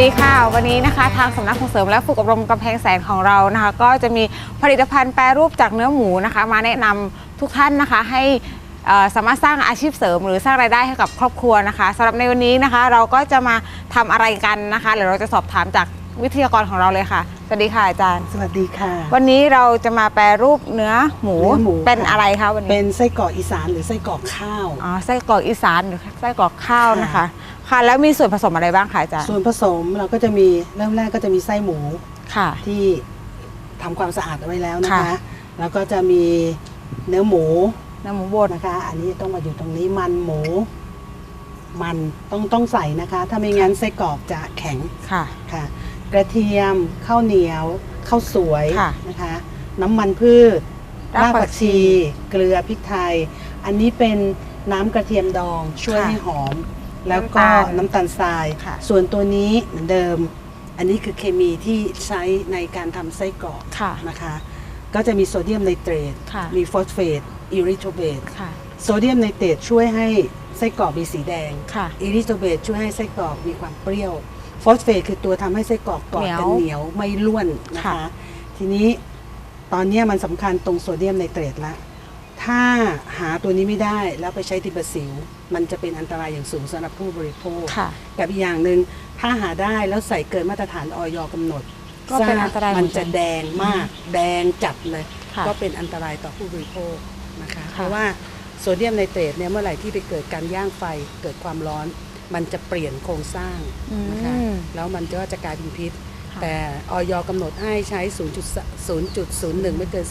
ดีค่ะ วันนี้นะคะทางสำนักส่งเสริมและฝึกอบรมกำแพงแสนของเรานะคะ ก็จะมีผลิตภัณฑ์แปรรูปจากเนื้อหมูนะคะ มาแนะนำทุกท่านนะคะให้เอ่อสามารถสร้างอาชีพเสริมหรือสร้างรายได้ให้กับครอบครัวนะคะสำหรับในวันนี้นะคะ เราก็จะมาทำอะไรกันนะคะเดี๋ยวเราจะสอบถามจากวิทยากรของเราเลยค่ะสวัสดีค่ะอาจารย์ สวัสดีค่ะ วันนี้เราจะมาแปรรูปเนื้อหมูเนื้อหมูเป็นค่ะอะไรคะวันนี้เป็นไส้กรอกอีสานหรือไส้กรอกข้าวอ๋อไส้กรอกอีสานหรือไส้กรอกข้าวนะคะ ค่ะแล้วมีส่วนผสมอะไรบ้างคะอาจารย์ส่วนผสมเราก็จะมีเริ่มแรกก็จะมีไส้หมูค่ะ ที่ทำความสะอาดเอาไว้แล้วนะคะ ค่ะ แล้วก็จะมีเนื้อหมูเนื้อหมูบด นะคะ อันนี้ต้องมาอยู่ตรงนี้มันหมู มันต้องต้องใส่นะคะ ถ้าไม่งั้นไส้กรอกจะแข็งค่ะ ค่ะ กระเทียมข้าวเหนียวข้าวสวยค่ะนะคะ น้ำมันพืชรากรากผัผักกชีชี เกลือพริกไทย อันนี้เป็นน้ำกระเทียมดองช่วยค่ะ ให้หอม แล้วก็น้ำน้ำตาลตาลทราย ค่ะ ส่วนตัวนี้เหมือนเดิม อันนี้คือเคมีที่ใช้ในการทำไส้กรอกค่ะ นะคะ ก็จะมีโซเดียมไนเตรต ค่ะ มีฟอสเฟตอิริโทเบต ค่ะ โซเดียมไนเตรตช่วยให้ไส้กรอกมีสีแดง ค่ะ อิริโทเบตช่วยให้ไส้กรอกมีความเปรี้ยว ฟอสเฟตคือตัวทำให้ไส้กรอกกอดกันเหนียวเหนียวไม่ร่วนนะคะ ค่ะ ทีนี้ตอนเนี้ยมันสำคัญตรงโซเดียมไนเตรตละ ถ้าหาตัวนี้ไม่ได้แล้วไปใช้ติบสิว มันจะเป็นอันตรายอย่างสูงสำหรับผู้บริโภคค่ะกับอีกอย่างหนึ่งถ้าหาได้แล้วใส่เกินมาตรฐานออยกำหนดก็เป็นอันตรายมันเหมือนกัจะนแดงมาก แดงจัดเลยค่ะก็เป็นอันตรายต่อผู้บริโภคนะคะค่ะเพราะว่าโซเดียมไนเตรตเนี่ยเมื่อไหร่ที่ไปเกิดการย่างไฟเกิดความร้อน มันจะเปลี่ยนโครงสร้างอืมนะคะแล้วมันก็จะกลายเป็นพิษค่ะ แต่ออยกำหนดให้ใช้ 0.01 ไม่เกิน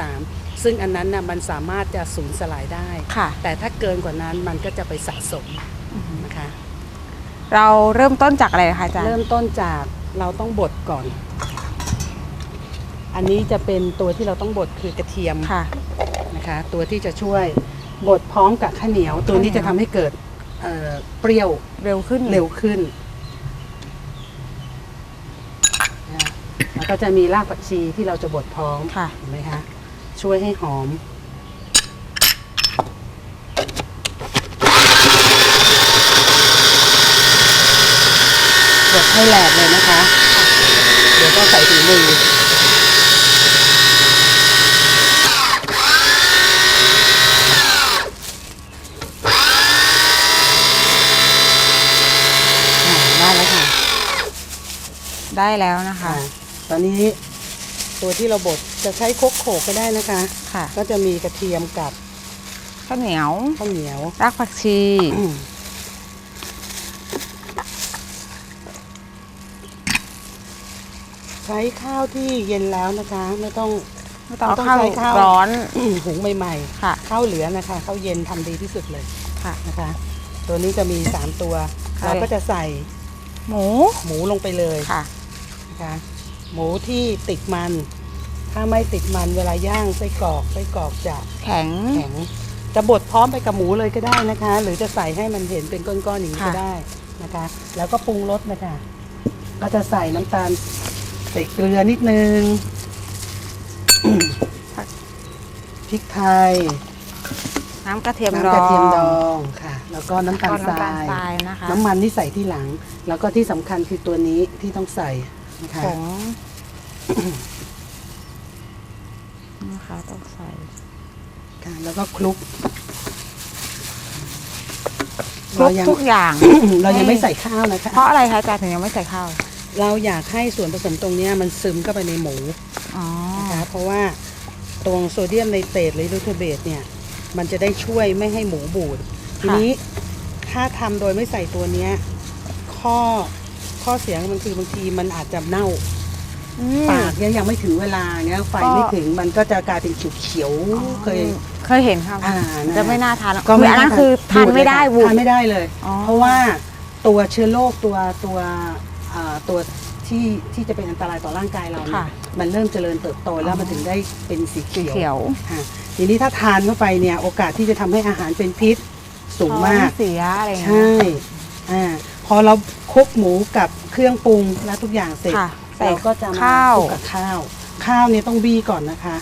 0.03 ซึ่งอันนั้นน่ะมันสามารถจะสูญสลายได้ค่ะแต่ถ้าเกินกว่านั้นมันก็จะไปสะสมนะคะ เราเริ่มต้นจากอะไรนะคะอาจารย์ เริ่มต้นจากเราต้องบดก่อน อันนี้จะเป็นตัวที่เราต้องบดคือกระเทียมค่ะนะคะ ตัวที่จะช่วยบดพร้อมกับข้าวเหนียว ตัวนี้ข้าวเหนียวจะทำให้เกิดเอ่อเปรี้ยวเร็วขึ้นเร็วขึ้นนะ แล้วก็จะมีรากผักชีที่เราจะบดพร้อมค่ะ เห็นไหมคะช่วยให้หอม บดให้แหลกเลยนะคะ เดี๋ยวก็ใส่ถุงมืออ่าได้แล้วค่ะได้แล้วนะคะ ค่ะ ตอนนี้ตัวที่เราบดจะใช้ครกโขกก็ได้นะคะ ค่ะก็จะมีกระเทียมกับข้าวเหนียวข้าวเหนียวรากผักชี ใช้ข้าวที่เย็นแล้วนะคะ ไม่ต้องไม่ต้องเราต้องข้าวใช้ข้าวร้อนหุงใหม่ค่ะๆข้าวเหลือนะคะข้าวเย็นทำดีที่สุดเลยค่ะนะคะ ตัวนี้จะมี3ตัวค่ะเราก็จะใส่ หมูหมูลงไปเลยค่ะนะคะ หมูที่ติดมัน ถ้าไม่ติดมันเวลาย่างไส้กรอกไส้กรอกจะแข็ง แข็ง จะบดพร้อมไปกับหมูเลยก็ได้นะคะ หรือจะใส่ให้มันเห็นเป็นก้อนๆอย่างนี้ค่ะก็ได้นะคะ แล้วก็ปรุงรสนะคะ ก็จะใส่น้ำตาลใส่เกลือนิดนึง พริกไทยน้ำกระเทียมดน้ำอกระเทียมดงองค่ะ แล้วก็น้ำตาลก็ทราน้ำตาลยทรายนะคะ น้ำมันที่ใส่ที่หลัง แล้วก็ที่สำคัญคือตัวนี้ที่ต้องใส่ นะคะผงนะคะต้องใส่ค่ะแล้วก็คลุกครบเรายังทุกอย่าง เรายังไม่ใส่ข้าวนะคะเพราะอะไรคะอาจารย์ถึงยังไม่ใส่ข้าว เราอยากให้ส่วนผสมตรงเนี้ยมันซึมเข้าไปในหมูอ๋อนะคะเพราะว่าตรงโซเดียมไนเตรตหรือลูโทเบตเนี่ย มันจะได้ช่วยไม่ให้หมูบูดทีนี้ถ้าทำโดยไม่ใส่ตัวเนี้ยข้อ ข้อเสียของมันคือบางทีมันอาจจะเน่าอืม ปากเนี่ยยังไม่ถึงเวลาเงี้ยไฟก็ ไม่ถึงมันก็จะกลายเป็นเขียวๆเคย เคยเห็นครับอ่านะจะไม่น่าทานก็ไม่อันนั้นทาคือทานไม่ได้เลยบูค่ะดทานไม่ได้เลย อ๋อ เพราะว่าตัวเชื้อโรคตัวตัวเอ่อตัวที่ที่จะเป็นอันตรายต่อร่างกายเราเนี่ยค่ะ มันเริ่มเจริญเติบโตแล้วอ๋อมันถึงได้เป็นสีเขียวเขียวค่ะทีนี้ถ้าทานเข้าไปเนี่ยโอกาสที่จะทำให้อาหารเป็นพิษสูงมาก ท้อเสียอะไรอย่างเงี้ใช่ยอ่าพอเรา คลุกหมูกับเครื่องปรุงและทุกอย่างเสร็จค่ะใส่เราก็จะมาข้าว คลุกกับข้าว ข้าวเนี่ยต้องบี้ก่อนนะคะ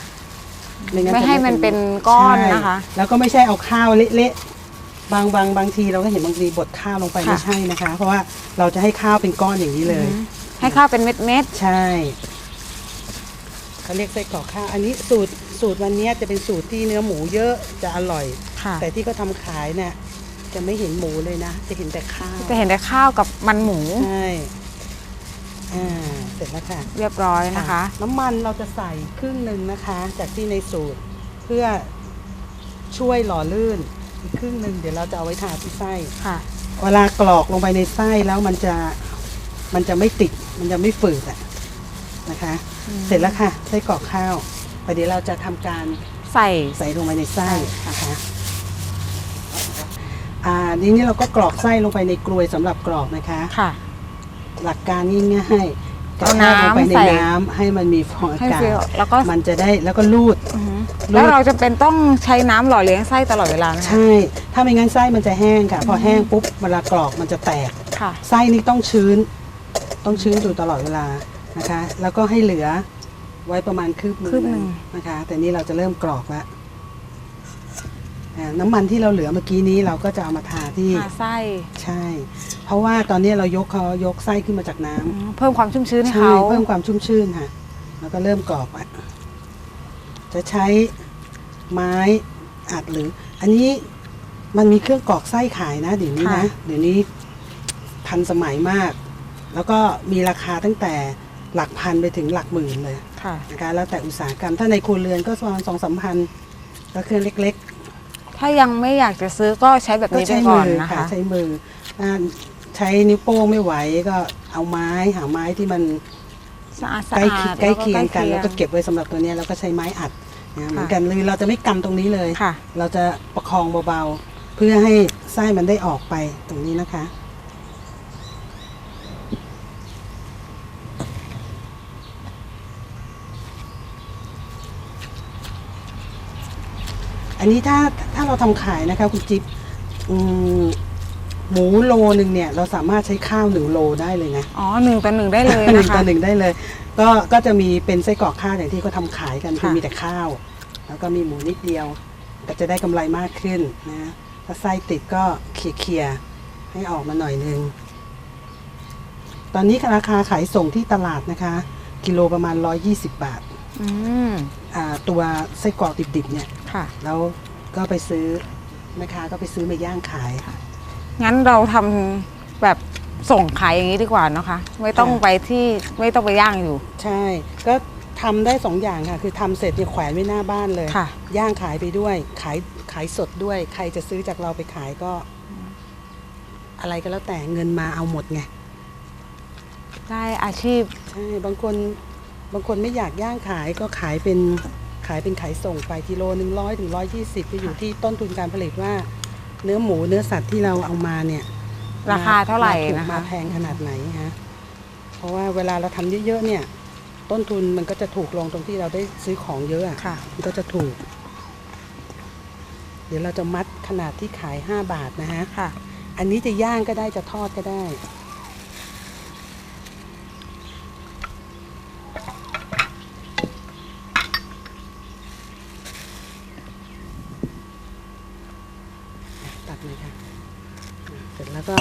งั้นไม่จะให้มันเป็นก้อนใช่นะคะ แล้วก็ไม่ใช่เอาข้าวเละๆบางบางบางทีเราก็เห็นบางทีบดข้าวลงไปค่ะ ไม่ใช่นะคะ เพราะว่าเราจะให้ข้าวเป็นก้อนอย่างนี้เลย อืมให้ข้าวเป็นเม็ดเม็ดใช่เขาเรียกไส้กรอกข้าวอันนี้สูตรสูตรวันนี้จะเป็นสูตรที่เนื้อหมูเยอะจะอร่อย ๆค่ะ แต่ที่เขาทำขายเนี่ย จะไม่เห็นหมูเลยนะ จะเห็นแต่ข้าวจะเห็นแต่ข้าวกับมันหมูใช่อ่าเสร็จแล้วค่ะเรียบร้อยนะคะ น้ำมันเราจะใส่ครึ่งหนึ่งนะคะ จากที่ในสูตรเพื่อช่วยหล่อลื่นอีกครึ่งหนึ่งเดี๋ยวเราจะเอาไว้ทาที่ไส้ค่ะ เวลากรอกลงไปในไส้แล้วมันจะมันจะไม่ติด มันจะไม่ฝืดอะนะคะอืมเสร็จแล้วค่ะไส้กรอกข้าวประเดี๋ยวเราจะทำการใส่ใส่ลงไปในไส้ใช่นะคะ อ่าทีนี้เราก็กรอกไส้ลงไปในกลวยสำหรับกรอกนะคะ ค่ะ หลักการง่ายๆกระเอาแทกลงไปในน้ำใส่ น้ำให้มันมีฟองอาให้กาศฟิลแล้วก็มันจะได้แล้วก็รูด อือหือรูด แล้วเราจะเป็นต้องใช้น้ำหล่อเลี้ยงไส้ตลอดเวลาไหมคะใช่ ถ้าไม่งั้นไส้มันจะแห้งค่ะ พอแห้งปุ๊บเวลากรอกมันจะแตก ค่ะ ไส้นี่ต้องชื้น ต้องชื้นอยู่ตลอดเวลานะคะ แล้วก็ให้เหลือไว้ประมาณคืบหนึคืบหนึ่ง หาไส้ใช่ เพราะว่าตอนนี้เรายกเขายกไส้ขึ้นมาจากน้ำ อืมเพิ่มความชุ่มชื้นให้ใช่เขาเพิ่มความชุ่มชื่นค่ะ แล้วก็เริ่มกรอกอะ จะใช้ไม้อัดหรือ อันนี้มันมีเครื่องกรอกไส้ขายนะเดี๋ยวนี้นะเดี๋ยวนี้ทันสมัยมาก แล้วก็มีราคาตั้งแต่หลักพันไปถึงหลักหมื่นเลยค่ะ นะคะแล้วแต่อุตสาหกรรม ถ้าในครัวเรือนก็ประมาณสองสามพันแล้วเครื่องเล็ก ถ้ายังไม่อยากจะซื้อก็ใช้แบบๆก็นี้ไปใช้ก่มือนอนะค่ะคะใช้มือถ้าใช้นิ้วโป้งไม่ไหวก็เอาไม้หาไม้ที่มันสะอาดสะใกล้อาเคียดงใกล้เคียงกัน แล้แล้ววก็ก็เก็บไว้สำหรับตัวเนี้ยแล้วก็ใช้ไม้อัดนะเหมือนค่ะกันเลยเราจะไม่กำตรงนี้เลยค่ะเราจะประคองเบาๆเพื่อให้ไส้มันได้ออกไปตรงนี้นะคะ อันนี้ถ้าถ้าเราทำขายนะคะคุณจิ๊บอืมหมูโลหนึ่งเนี่ยเราสามารถใช้ข้าวหนึ่งโลได้เลยนะอ๋อหนึ่งต่อหนึ่งได้เลยหนึ่นะงคะต่อหนึ่งได้เลย ก็ก็จะมีเป็นไส้กรอกข้าวอย่างที่เขาทำขายกันคือค่ะมีแต่ข้าว แล้วก็มีหมูนิดเดียว ก็จะได้กำไรมากขึ้นนะถ้าไส้ติดก็เคลียร์ๆให้ออกมาหน่อยนึงตอนนี้ราคาขายส่งที่ตลาดนะคะ กิโลประมาณ 120 บาทอืมอ่าตัวไส้กรอกดิบๆเนี่ย ค่ะ แล้วก็ไปซื้อแม่ค้าก็ไปซื้อมาย่างขายงั้นเราทำแบบส่งขายอย่างนี้ดีกว่าเนาะคะ ไม่ต้องค่ะไปที่ไม่ต้องไปย่างอยู่ใช่ ก็ทำได้สองอย่างค่ะ คือทำเสร็จเนี่ยแขวนไว้หน้าบ้านเลย ค่ะ ย่างขายไปด้วย ขายขายสดด้วย ใครจะซื้อจากเราไปขายก็ อะไรก็แล้วแต่เงินมาเอาหมดไง ได้อาชีพ ใช่ บางคน บางคนไม่อยากย่างขายก็ขายเป็นขายเป็นขายส่งไปกิโลหนึ่งร้อยถึงร้อยยี่สิบไปอยู่ที่ต้นทุนการผลิตว่า เนื้อหมูเนื้อสัตว์ที่เราเอามาเนี่ยราคาเท่าไหร่มถูกนะคะมาแพงขนาดไหนฮะเพราะว่าเวลาเราทำเยอะๆเนี่ย ต้นทุนมันก็จะถูกลงตรงที่เราได้ซื้อของเยอะอะค่ะมันก็จะถูก เดี๋ยวเราจะมัดขนาดที่ขาย5บาทนะฮะค่ะอันนี้จะย่างก็ได้จะทอดก็ได้ เลยค่ะเสร็จแล้วก็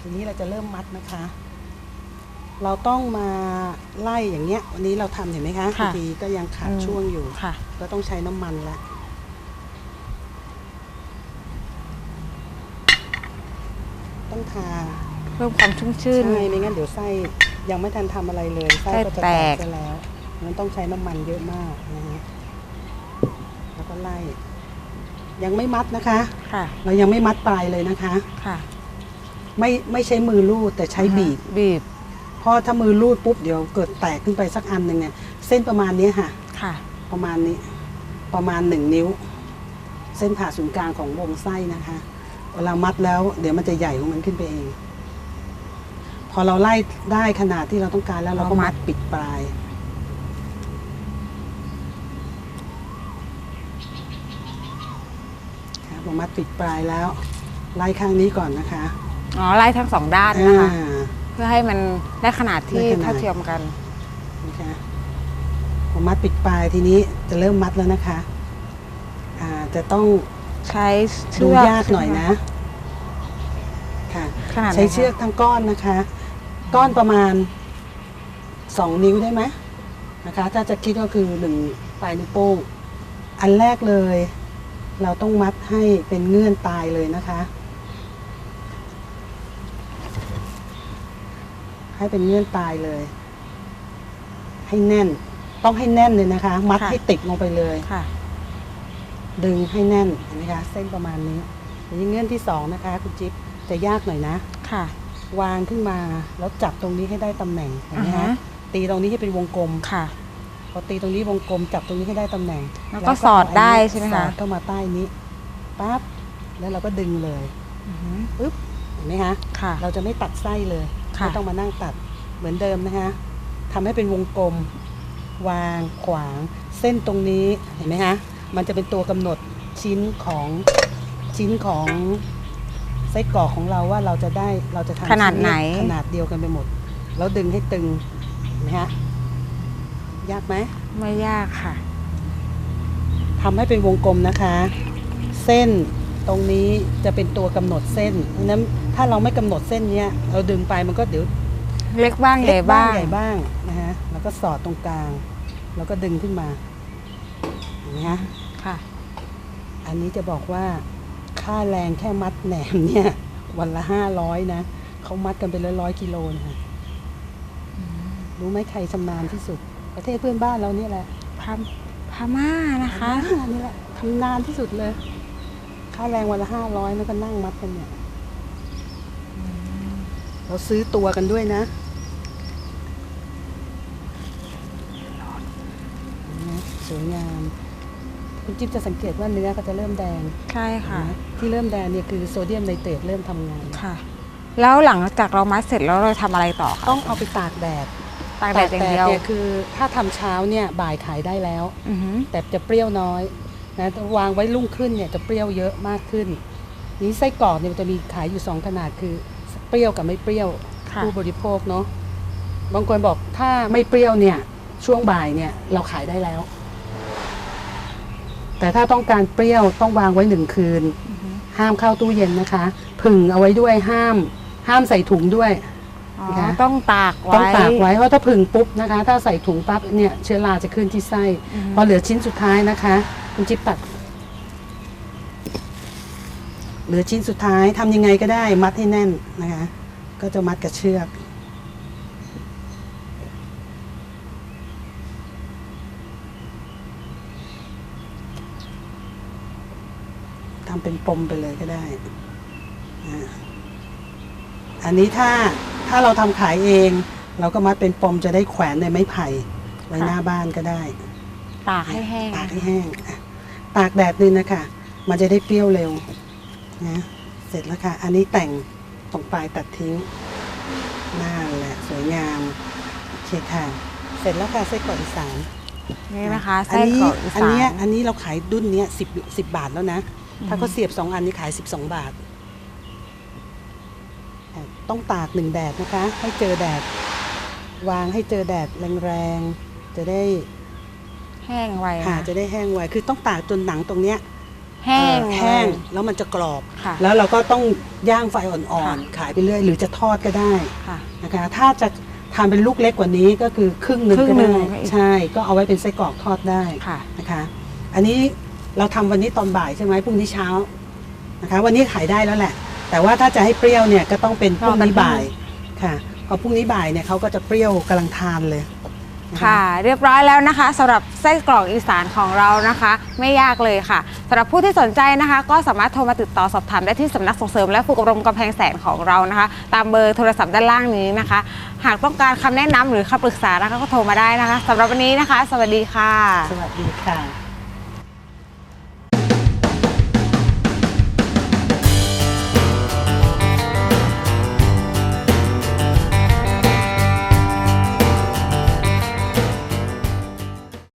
ทีนี้เราจะเริ่มมัดนะคะ เราต้องมาไล่อย่างเงี้ย วันนี้เราทำเห็นไหมคะค่ะบางทีก็ยังขาดอืมช่วงอยู่ค่ะก็ต้องใช้น้ำมันละต้องทาเพิ่มความชุ่มชื่นใช่ไม่งั้นเดี๋ยวไส้ ยังไม่ทันทำอะไรเลยไส้ไส้ก็จะแตแตกกไปแล้วมันต้องใช้น้ำมันเยอะมากนะฮะแล้วก็ไล่ ยังไม่มัดนะคะค่ะ เรายังไม่มัดปลายเลยนะคะค่ะ ไม่ไม่ใช้มือลูดแต่ใช้บีบบีบเพราะถ้ามือลูดปุ๊บเดี๋ยวเกิดแตกขึ้นไปสักอันหนึ่งเนี่ยเส้นประมาณเนี้ยค่ะ ค่ะ ประมาณนี้ ประมาณหนึ่งนิ้ว เส้นผ่าศูนย์กลางของวงไส้นะคะเวลามัดแล้ว เดี๋ยวมันจะใหญ่ของมันขึ้นไปเอง พอเราไล่ได้ขนาดที่เราต้องการแล้วเราก็เรามัมัดดปิดปลายค่ะพอมัดปิดปลายแล้ว ไล่ข้างนี้ก่อนนะคะอ๋อไล่ทั้งสองด้านนะคะ อ่า เพื่อให้มันได้ขนาดที่ได้ขนาด เท่าเทียมกัน นะคะพอมัดปิดปลายทีนี้จะเริ่มมัดแล้วนะคะ อ่าจะต้องใช้ดูเชือกยากหน่อยนะ ค่ะ ขนาดไหนใช้คะเชือกทั้งก้อนนะคะ ก้อนประมาณ 2 นิ้วได้ไหมนะคะ ถ้าจะคิดก็คือหนึ่งปลายนิ้วโป้งอันแรกเลย เราต้องมัดให้เป็นเงื่อนตายเลยนะคะ ให้เป็นเงื่อนตายเลย ให้แน่น ต้องให้แน่นเลยนะคะ มัดให้ติดลงไปเลยดึงให้แน่นนไหมคะ เส้นประมาณนี้ทีนี้เงื่อนที่สองนะคะ คุณจิ๊บจะยากหน่อยนะ ค่ะ วางขึ้นมา แล้วจับตรงนี้ให้ได้ตำแหน่งเห็นไหมอ่าคะฮะตีตรงนี้ให้เป็นวงกลมค่ะ พอตีตรงนี้วงกลม จับตรงนี้ให้ได้ตำแหน่งแล้วก็สอดได้ใช่ไหมคะสอดเข้ามาใต้นี้ปั๊บแล้วเราก็ดึงเลยอือฮึปึ๊บเห็นไหมคะค่ะเราจะไม่ตัดไส้เลยค่ะไม่ต้องมานั่งตัดเหมือนเดิมนะคะทำให้เป็นวงกลม วางขวางเส้นตรงนี้เห็นไหมคะมันจะเป็นตัวกำหนดชิ้นของชิ้นของ ไส้กรอกของเราว่าเราจะได้เราจะทำขนาดไหน ชิ้ขนาดเดียวกันไปหมด แล้วดึงให้ตึงเห็นไหมคะยากไหมไม่ยากค่ะ ทำให้เป็นวงกลมนะคะ เส้นตรงนี้จะเป็นตัวกำหนดเส้นเพราะฉะนั้นถ้าเราไม่กำหนดเส้นเนี้ยเราดึงไปมันก็เดี๋ยวเล็กบ้างใหญ่บ้างใหญ่บ้างนะฮะแล้วก็สอดตรงกลาง แล้วก็ดึงขึ้นมาเห็นไหมฮะ ค่ะ อันนี้จะบอกว่า ค่าแรงแค่มัดแหนมเนี่ย วันละห้าร้อยนะเขามัดกันเป็นร้อยร้อยๆกิโลนะคะรู้ไหมใครชำนาญที่สุด ประเทศเพื่อนบ้านเราเนี่ยแหละพาพม่านะคะอ่านี่แหละทำนานที่สุดเลย ค่าแรงวันละห้าร้อยแล้วก็นั่งมัดกันเนี่ยเราซื้อตัวกันด้วยนะเห็นไหมสวยงาม คุณจิ๊บจะสังเกตว่าเนื้อก็จะเริ่มแดงใช่ค่ะเห็นไหมที่เริ่มแดงเนี่ยคือโซเดียมไนเตรตเริ่มทำงาน ค่ะ แล้วหลังจากเรามัดเสร็จแล้วเราทำอะไรต่อคะต้องเอาไปตากแดดตากแดดอย่างเดียวเนี่ยคือถ้าทำเช้าเนี่ยบ่ายขายได้แล้ว อือฮึแต่จะเปรี้ยวน้อยนะวางไว้รุ่งขึ้นเนี่ยจะเปรี้ยวเยอะมากขึ้น นี้ไส้กรอกเนี่ยมันจะมีขายอยู่สองขนาดคือเปรี้ยวกับไม่เปรี้ยว ค่ะผู้บริโภคเนาะบางคนบอกถ้าไม่เปรี้ยวเนี่ยช่วงบ่ายเนี่ยเราขายได้แล้ว แต่ถ้าต้องการเปรี้ยวต้องวางไว้หนึ่งคืนอือฮึห้ามเข้าตู้เย็นนะคะ ผึ่งเอาไว้ด้วยห้าม ห้ามใส่ถุงด้วยอ๋อนะคะต้องตากไว้ต้องตากไว้เพราะถ้าผึ่งปุ๊บนะคะ ถ้าใส่ถุงปั๊บเนี่ยเชื้อราจะขึ้นที่ไส้อือฮึพอเหลือชิ้นสุดท้ายนะคะ คุณจิ๊บตัดเหลือชิ้นสุดท้ายทำยังไงก็ได้มัดให้แน่นนะคะ ก็จะมัดกับเชือก เป็นปมไปเลยก็ได้นะอันนี้ถ้าถ้าเราทำขายเอง เราก็มัดเป็นปมจะได้แขวนในไม้ไผ่ไว้หน้าบ้านก็ได้ ตากให้แห้งตากให้แห้งอะตากแดดนึงนะคะ มันจะได้เปรี้ยวเร็วนะเสร็จแล้วค่ะ อันนี้แต่งตรงปลายตัดทิ้งนั่นแหละสวยงามโอเคค่ะเสร็จแล้วค่ะไส้กรอกอีสานนี่นะคะอัไส้นี้กรอกอีอันสาเนี้ยนอันนี้เราขายดุนเนี้ยสิบสิบบาทแล้วนะ ถ้าอืมเขาเสียบสองอันนี้ขายสิบสองบาทอะต้องตากหนึ่งแดดนะคะ ให้เจอแดด วางให้เจอแดดแรงๆ จะได้แห้งไวค่ะนะจะได้แห้งไว คือต้องตากจนหนังตรงเนี้ยแห้งเอ่อแห้งแล้วมันจะกรอบค่ะแล้วเราก็ต้องย่างไฟอ่อนค่ะๆขายไปเรื่อย หรือจะทอดก็ได้ค่ะนะคะ ถ้าจะทำเป็นลูกเล็กกว่านี้ก็คือครึ่งหนึ่งครึ่ก็งหนึ่ได้งใช่ ก็เอาไว้เป็นไส้กรอกทอดได้ค่ะนะคะ อันนี้ เราทำวันนี้ตอนบ่ายใช่ไหมพรุ่งนี้เช้านะคะวันนี้ขายได้แล้วแหละ แต่ว่าถ้าจะให้เปรี้ยวเนี่ยก็ต้องเป็นพรุ่งนี้บ่ายค่ะพอพรุ่งนี้บ่ายเนี่ยเขาก็จะเปรี้ยวกำลังทานเลยนค่ะ เรียบร้อยแล้วนะคะสำหรับไส้กรอกอีสานของเรานะคะ ไม่ยากเลยค่ะสำหรับผู้ที่สนใจนะคะ ก็สามารถโทรมาติดต่อสอบถามได้ที่สำนักส่งเสริมและฝึกอบรมกำแพงแสนของเรานะคะ ตามเบอร์โทรศัพท์ด้านล่างนี้นะคะ หากต้องการคำแนะนำหรือคำปรึกษานะคะก็โทรมาได้นะคะสำหรับวันนี้นะคะ สวัสดีค่ะ สวัสดีค่ะ